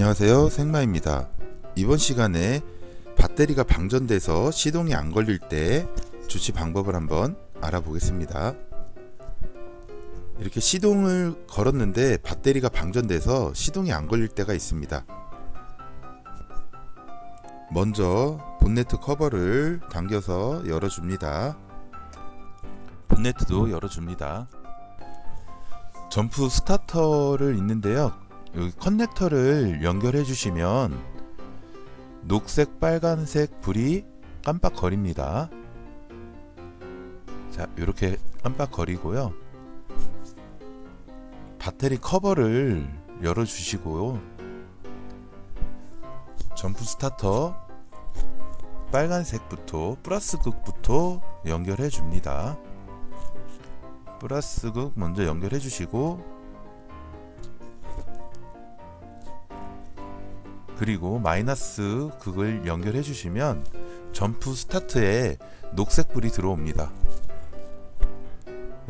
안녕하세요. 생마입니다. 이번 시간에 배터리가 방전돼서 시동이 안 걸릴 때 조치 방법을 한번 알아보겠습니다. 이렇게 시동을 걸었는데 배터리가 방전돼서 시동이 안 걸릴 때가 있습니다. 먼저 본네트 커버를 당겨서 열어줍니다. 본네트도 열어줍니다. 점프 스타터를 있는데요 여기 커넥터를 연결해 주시면 녹색 빨간색 불이 깜빡거립니다. 자 이렇게 깜빡거리고요. 배터리 커버를 열어 주시고요 점프 스타터 빨간색부터 플러스 극부터 연결해 줍니다. 플러스 극 먼저 연결해 주시고 그리고 마이너스 극을 연결해 주시면 점프 스타트에 녹색 불이 들어옵니다.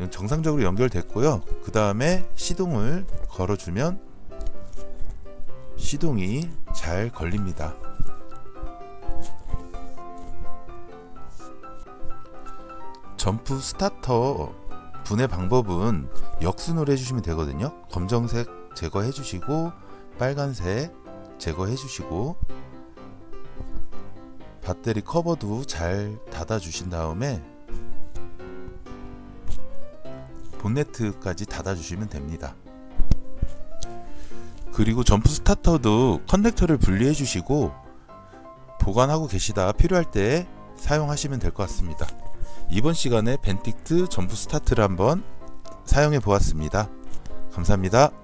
정상적으로 연결됐고요. 그 다음에 시동을 걸어주면 시동이 잘 걸립니다. 점프 스타터 분해 방법은 역순으로 해주시면 되거든요. 검정색 제거해 주시고 빨간색 제거해 주시고 배터리 커버도 잘 닫아 주신 다음에 본네트까지 닫아 주시면 됩니다. 그리고 점프 스타터도 커넥터를 분리해 주시고 보관하고 계시다 필요할 때 사용하시면 될 것 같습니다. 이번 시간에 벤틱트 점프 스타트를 한번 사용해 보았습니다. 감사합니다.